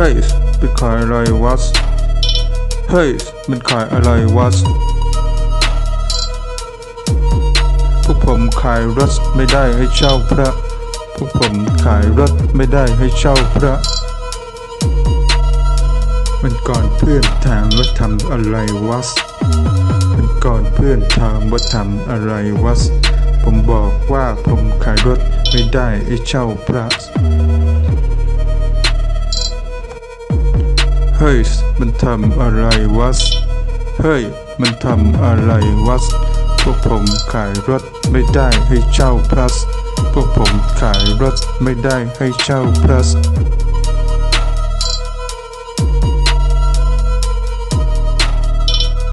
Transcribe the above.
เฮ้ยเป็นขายอะไรวะเฮ้ยมันขายอะไรวะพวกผมขายรถไม่ได้ให้เช่าพระ พวกผมขายรถไม่ได้ให้เช่าพระมันก่อนเพื่อนถามว่าทำอะไรวะมันก่อนเพื่อนถามว่าทำอะไรวะผมบอกว่าผมขายรถไม่ได้ให้เช่าพระ เฮ้ย มันทำอะไรวะเฮ้ย มันทำอะไรวะพวกผมขายรถไม่ได้ให้เช่าพลัส พวกผมขายรถไม่ได้ให้เช่าพลัส